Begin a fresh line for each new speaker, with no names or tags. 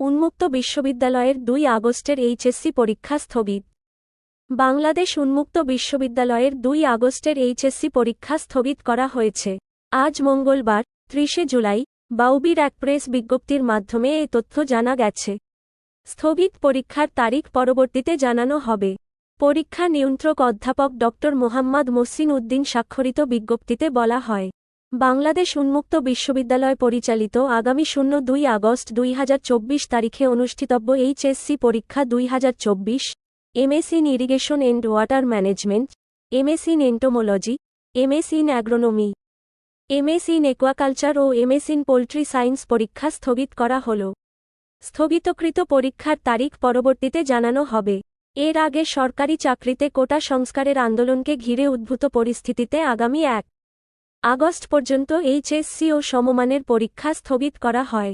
উন্মুক্ত বিশ্ববিদ্যালয়ের দুই আগস্টের এইচএসসি পরীক্ষা স্থগিত। বাংলাদেশ উন্মুক্ত বিশ্ববিদ্যালয়ের দুই আগস্টের এইচএসসি পরীক্ষা স্থগিত করা হয়েছে। আজ মঙ্গলবার, ত্রিশে জুলাই, বাউবির এক প্রেস বিজ্ঞপ্তির মাধ্যমে এ তথ্য জানা গেছে। স্থগিত পরীক্ষার তারিখ পরবর্তীতে জানানো হবে। পরীক্ষা নিয়ন্ত্রক অধ্যাপক ড মোহাম্মদ মহসিন উদ্দিন স্বাক্ষরিত বিজ্ঞপ্তিতে বলা হয়। বাংলাদেশ উন্মুক্ত বিশ্ববিদ্যালয় পরিচালিত আগামী শূন্য দুই আগস্ট দুই হাজার চব্বিশ তারিখে অনুষ্ঠিতব্য এইচএসসি পরীক্ষা দুই হাজার চব্বিশ MS in irrigation and water management MS in entomology MS in agronomy MS in aquaculture O MS in poultry science পরীক্ষা স্থগিত করা হল। স্থগিতকৃত পরীক্ষার তারিখ পরবর্তীতে জানানো হবে। এর আগে সরকারি চাকরিতে কোটা সংস্কারের আন্দোলনকে ঘিরে উদ্ভূত পরিস্থিতিতে আগামী এক আগস্ট পর্যন্ত এইচএসসি ও সমমানের পরীক্ষা স্থগিত করা হয়।